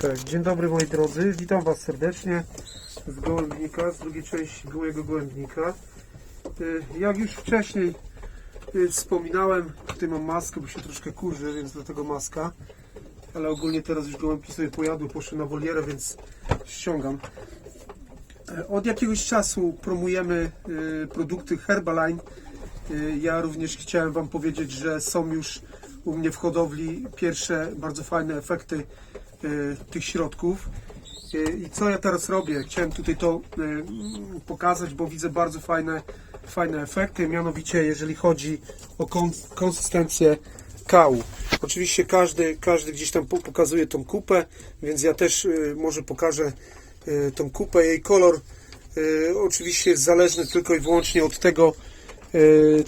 Tak, dzień dobry moi drodzy, witam Was serdecznie z Gołębnika, z drugiej części Gołego Gołębnika. Y, Jak już wcześniej y, wspominałem, tutaj mam maskę, bo się troszkę kurzy, więc dlatego maska. Ale ogólnie teraz już gołębki sobie pojadły, poszły na wolierę, więc ściągam. E, Od jakiegoś czasu promujemy y, produkty Herbaline. Y, Ja również chciałem Wam powiedzieć, że są już u mnie w hodowli pierwsze bardzo fajne efekty y, tych środków. Y, I co ja teraz robię? Chciałem tutaj to mm, pokazać, bo widzę bardzo fajne, fajne efekty, mianowicie jeżeli chodzi o kons- konsystencję kału. Oczywiście każdy, każdy gdzieś tam po- pokazuje tą kupę, więc ja też może pokażę tą kupę. Jej kolor oczywiście jest zależny tylko i wyłącznie od tego,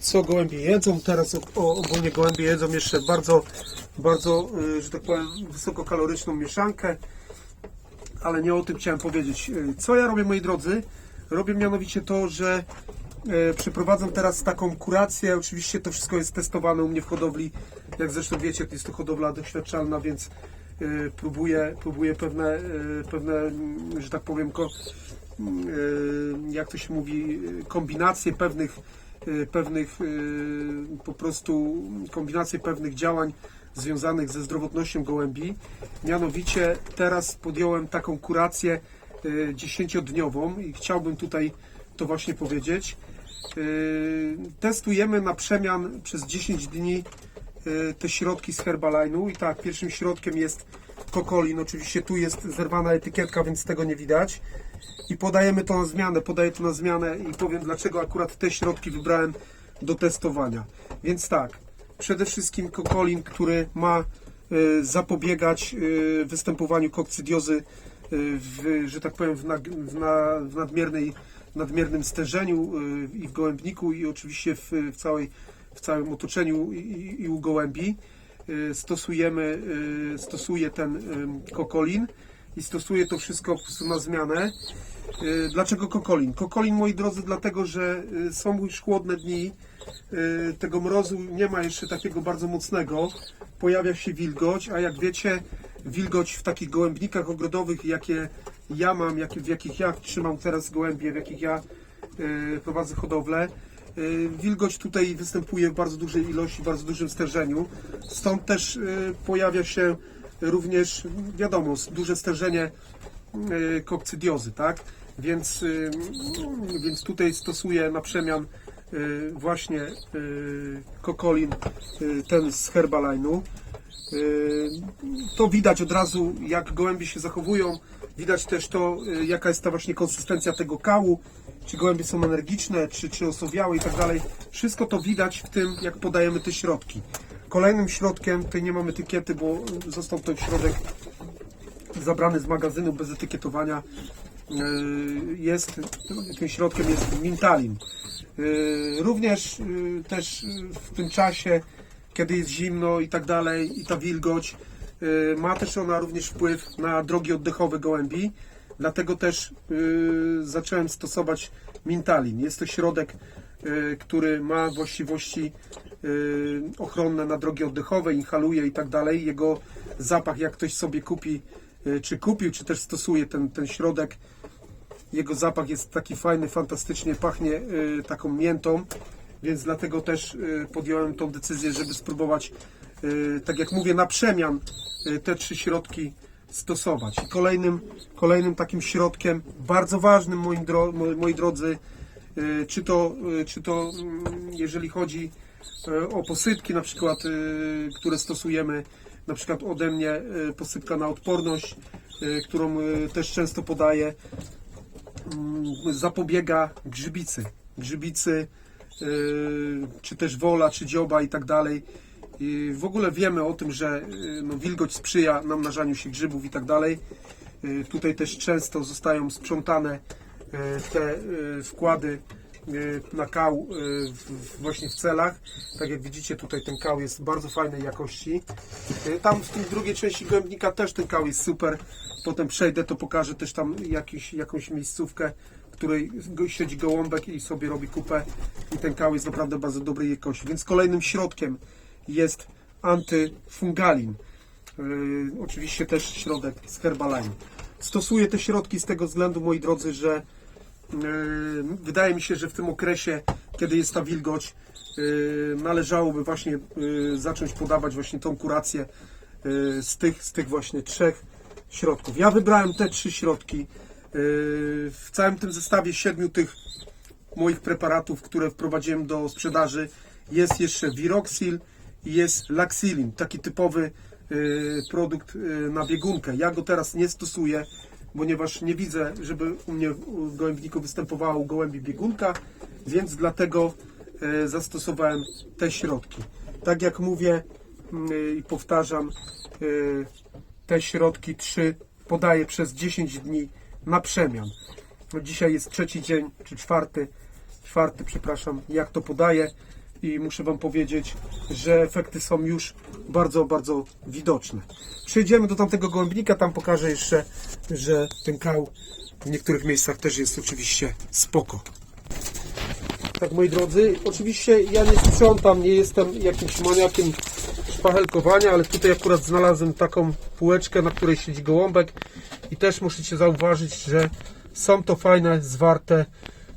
co gołębie jedzą. Teraz ogólnie gołębie jedzą jeszcze bardzo, bardzo, y, że tak powiem, wysokokaloryczną mieszankę, ale nie o tym chciałem powiedzieć. Y, Co ja robię, moi drodzy? Robię mianowicie to, że e, przeprowadzam teraz taką kurację. Oczywiście to wszystko jest testowane u mnie w hodowli. Jak zresztą wiecie, jest to hodowla doświadczalna, więc próbuję, próbuję pewne, pewne, że tak powiem, jak to się mówi, kombinacje pewnych, pewnych po prostu kombinacje pewnych działań związanych ze zdrowotnością gołębi. Mianowicie teraz podjąłem taką kurację e, dziesięciodniową i chciałbym tutaj to właśnie powiedzieć. E, Testujemy na przemian przez 10 dni e, te środki z Herbaline'u i tak, pierwszym środkiem jest kokolin, oczywiście tu jest zerwana etykietka, więc tego nie widać i podajemy to na zmianę, podaję to na zmianę i powiem dlaczego akurat te środki wybrałem do testowania. Więc tak, przede wszystkim kokolin, który ma e, zapobiegać e, występowaniu kokcydiozy e, w, że tak powiem, w, nag, w, na, w nadmiernej, nadmiernym stężeniu i w gołębniku i oczywiście w, w, całej, w całym otoczeniu i, i, u gołębi. Stosujemy, e, stosuję ten kokolin i stosuję to wszystko na zmianę. E, Dlaczego kokolin? Kokolin, moi drodzy, dlatego, że e, są już chłodne dni, e, tego mrozu nie ma jeszcze takiego bardzo mocnego, pojawia się wilgoć, a jak wiecie, wilgoć w takich gołębnikach ogrodowych, jakie ja mam, w jakich ja trzymam teraz gołębie, w jakich ja prowadzę hodowlę, wilgoć tutaj występuje w bardzo dużej ilości, w bardzo dużym stężeniu, stąd też pojawia się również, wiadomo, duże stężenie kokcydiozy, tak? Więc, y, więc tutaj stosuję na przemian y, właśnie y, kokolin, y, ten z Herbaline'u. Y, To widać od razu, jak gołębie się zachowują. Widać też to, y, jaka jest ta właśnie konsystencja tego kału. Czy gołębie są energiczne, czy, czy osobiałe i tak dalej. Wszystko to widać w tym, jak podajemy te środki. Kolejnym środkiem, tutaj nie mam etykiety, bo został to środek zabrany z magazynu bez etykietowania yy, jest, tym środkiem jest Mintalin. Yy, Również yy, też w tym czasie, kiedy jest zimno i tak dalej, i ta wilgoć, ma też ona również wpływ na drogi oddechowe gołębi. Dlatego też zacząłem stosować Mintalin. Jest to środek, który ma właściwości ochronne na drogi oddechowe, inhaluje i tak dalej. Jego zapach, jak ktoś sobie kupi, czy kupił, czy też stosuje ten, ten środek, jego zapach jest taki fajny, fantastycznie pachnie y, taką miętą, więc dlatego też y, podjąłem tą decyzję, żeby spróbować, y, tak jak mówię, na przemian y, te trzy środki stosować. I kolejnym, kolejnym takim środkiem, bardzo ważnym moim dro, moi, drodzy, y, czy to, y, czy to mm, jeżeli chodzi y, o posypki na przykład, y, które stosujemy, na przykład ode mnie y, posypka na odporność, y, którą y, też często podaję, mm, zapobiega grzybicy. Grzybicy, czy też wola, czy dzioba i tak dalej. W ogóle wiemy o tym, że no, wilgoć sprzyja namnażaniu się grzybów i tak dalej. Tutaj też często zostają sprzątane te wkłady na kał w- właśnie w celach. Tak jak widzicie tutaj ten kał jest bardzo fajnej jakości. Yy, Tam w tym drugiej części głębnika też ten kał jest super. Potem przejdę, to pokażę też tam jakiś, jakąś miejscówkę, w której siedzi gołąbek i sobie robi kupę. I ten kał jest naprawdę bardzo dobrej jakości. Więc kolejnym środkiem jest antyfungalin. Oczywiście też środek z Herbalife. Stosuję te środki z tego względu, moi drodzy, że wydaje mi się, że w tym okresie, kiedy jest ta wilgoć, yy, należałoby właśnie yy, zacząć podawać właśnie tą kurację z tych, z tych właśnie trzech środków. Ja wybrałem te trzy środki. W całym tym zestawie siedmiu tych moich preparatów, które wprowadziłem do sprzedaży, jest jeszcze Viroxil i jest Laxilin, taki typowy produkt na biegunkę. Ja go teraz nie stosuję, ponieważ nie widzę, żeby u mnie w gołębniku występowała u gołębi biegunka, więc dlatego y, zastosowałem te środki. Tak jak mówię y, i powtarzam, y, te środki trzy podaję przez 10 dni na przemian. No dzisiaj jest trzeci dzień, czy czwarty, czwarty, przepraszam, jak to podaję i muszę Wam powiedzieć, że efekty są już bardzo, bardzo widoczne. Przejdziemy do tamtego gołębnika, tam pokażę jeszcze, że ten kał w niektórych miejscach też jest oczywiście spoko. Tak, moi drodzy, oczywiście ja nie sprzątam, nie jestem jakimś maniakiem szpachelkowania, ale tutaj akurat znalazłem taką półeczkę, na której siedzi gołąbek i też musicie zauważyć, że są to fajne, zwarte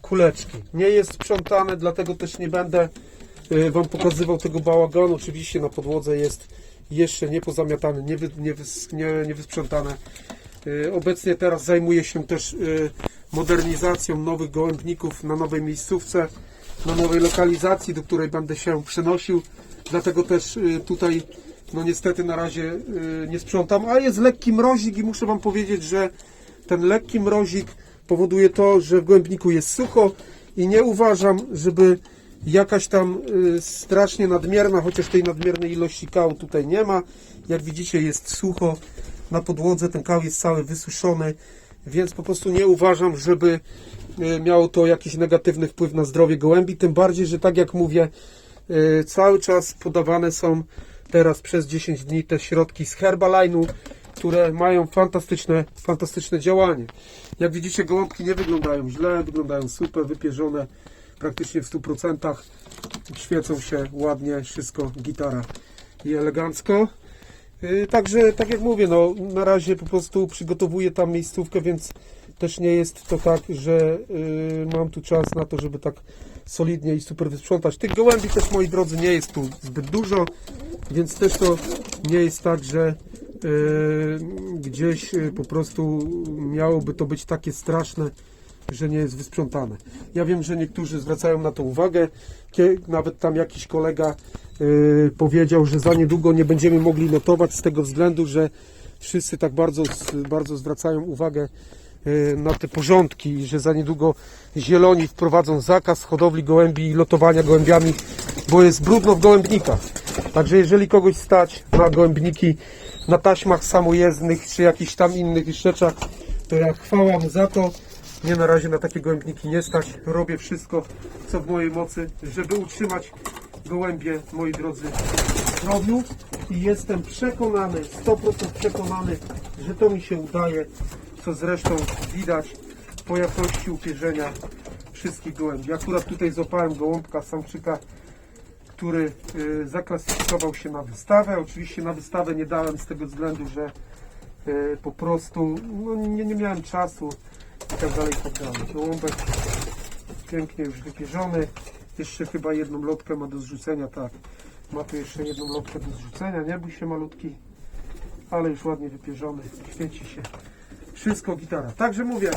kuleczki. Nie jest sprzątane, dlatego też nie będę Wam pokazywał tego bałaganu. Oczywiście na podłodze jest jeszcze niepozamiatane, nie, wy, nie, wys, nie, nie wysprzątane. Y, Obecnie teraz zajmuję się też y, modernizacją nowych gołębników na nowej miejscówce, na nowej lokalizacji, do której będę się przenosił. Dlatego też tutaj, no niestety na razie nie sprzątam, a jest lekki mrozik i muszę Wam powiedzieć, że ten lekki mrozik powoduje to, że w gołębniku jest sucho i nie uważam, żeby jakaś tam y, strasznie nadmierna, chociaż tej nadmiernej ilości kału tutaj nie ma. Jak widzicie jest sucho na podłodze, ten kał jest cały wysuszony, więc po prostu nie uważam, żeby y, miało to jakiś negatywny wpływ na zdrowie gołębi, tym bardziej, że tak jak mówię, y, cały czas podawane są teraz przez 10 dni te środki z Herbaline'u, które mają fantastyczne, fantastyczne działanie. Jak widzicie, gołąbki nie wyglądają źle, wyglądają super, wypierzone praktycznie w 100%. Świecą się ładnie, wszystko, gitara i elegancko. Yy, Także, tak jak mówię, no, na razie po prostu przygotowuję tam miejscówkę, więc też nie jest to tak, że yy, mam tu czas na to, żeby tak solidnie i super wysprzątać. Tych gołębi też, moi drodzy, nie jest tu zbyt dużo, więc też to nie jest tak, że yy, gdzieś po prostu miałoby to być takie straszne, że nie jest wysprzątane. Ja wiem, że niektórzy zwracają na to uwagę. Nawet tam jakiś kolega yy, powiedział, że za niedługo nie będziemy mogli notować z tego względu, że wszyscy tak bardzo, bardzo zwracają uwagę yy, na te porządki i że za niedługo zieloni wprowadzą zakaz hodowli gołębi i lotowania gołębiami, bo jest brudno w gołębnikach. Także jeżeli kogoś stać na gołębniki na taśmach samojezdnych czy jakichś tam innych rzeczach, to ja chwała mu za to. Mnie na razie na takie gołębniki nie stać. Robię wszystko, co w mojej mocy, żeby utrzymać gołębie, moi drodzy, w. I jestem przekonany, 100% przekonany, że to mi się udaje, co zresztą widać po jakości upierzenia wszystkich gołębi. Akurat tutaj złapałem gołąbka samczyka, który y, zaklasyfikował się na wystawę. Oczywiście na wystawę nie dałem z tego względu, że y, po prostu no, nie, nie miałem czasu i tak dalej, i tak. Gołąbek pięknie już wypierzony. Jeszcze chyba jedną lotkę ma do zrzucenia, tak. Ma tu jeszcze jedną lotkę do zrzucenia, nie bój się malutki, ale już ładnie wypierzony, świeci się. Wszystko gitara. Także mówię,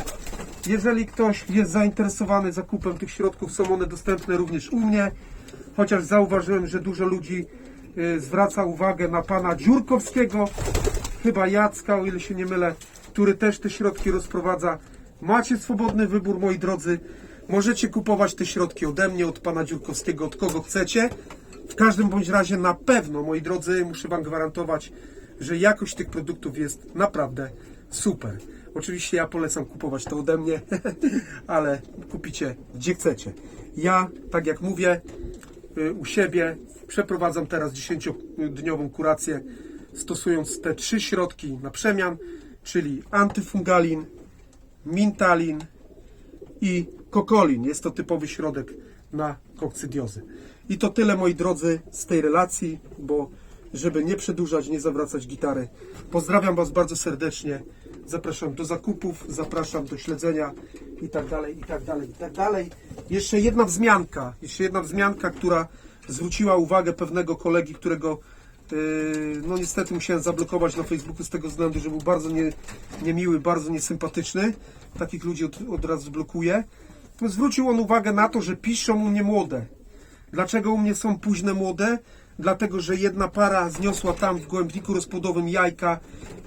jeżeli ktoś jest zainteresowany zakupem tych środków, są one dostępne również u mnie. Chociaż zauważyłem, że dużo ludzi y, zwraca uwagę na pana Dziurkowskiego, chyba Jacka, o ile się nie mylę, który też te środki rozprowadza. Macie swobodny wybór, moi drodzy. Możecie kupować te środki ode mnie, od pana Dziurkowskiego, od kogo chcecie. W każdym bądź razie na pewno, moi drodzy, muszę wam gwarantować, że jakość tych produktów jest naprawdę super. Oczywiście ja polecam kupować to ode mnie, ale kupicie gdzie chcecie. Ja, tak jak mówię, y, u siebie przeprowadzam teraz 10-dniową kurację, stosując te trzy środki na przemian, czyli antyfungalin, mintalin i kokolin. Jest to typowy środek na kokcydiozę. I to tyle, moi drodzy, z tej relacji, bo żeby nie przedłużać, nie zawracać gitary. Pozdrawiam Was bardzo serdecznie. Zapraszam do zakupów, zapraszam do śledzenia i tak dalej, i tak dalej, i tak dalej. Jeszcze jedna wzmianka, jeszcze jedna wzmianka, która zwróciła uwagę pewnego kolegi, którego no niestety musiałem zablokować na Facebooku z tego względu, że był bardzo nie, niemiły, bardzo niesympatyczny. Takich ludzi od, od razu blokuję. Zwrócił on uwagę na to, że piszą u mnie młode. Dlaczego u mnie są późne młode? Dlatego, że jedna para zniosła tam w gołębniku rozpłodowym jajka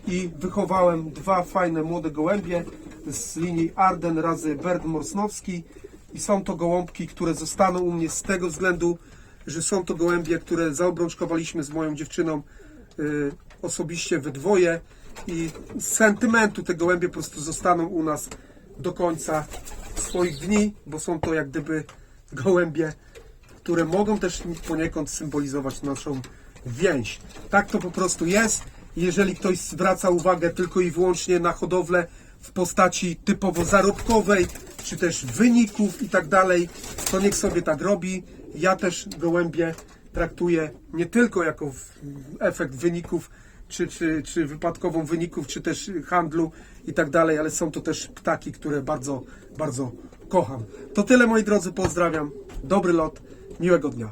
i wychowałem dwa fajne młode gołębie z linii Arden razy Berd Morsnowski i są to gołąbki, które zostaną u mnie z tego względu, że są to gołębie, które zaobrączkowaliśmy z moją dziewczyną y, osobiście we dwoje i z sentymentu te gołębie po prostu zostaną u nas do końca swoich dni, bo są to jak gdyby gołębie, które mogą też poniekąd symbolizować naszą więź. Tak to po prostu jest. Jeżeli ktoś zwraca uwagę tylko i wyłącznie na hodowlę w postaci typowo zarobkowej, czy też wyników i tak dalej, to niech sobie tak robi. Ja też gołębie traktuję nie tylko jako efekt wyników, czy, czy, czy wypadkową wyników, czy też handlu i tak dalej, ale są to też ptaki, które bardzo, bardzo kocham. To tyle moi drodzy, pozdrawiam. Dobry lot, miłego dnia.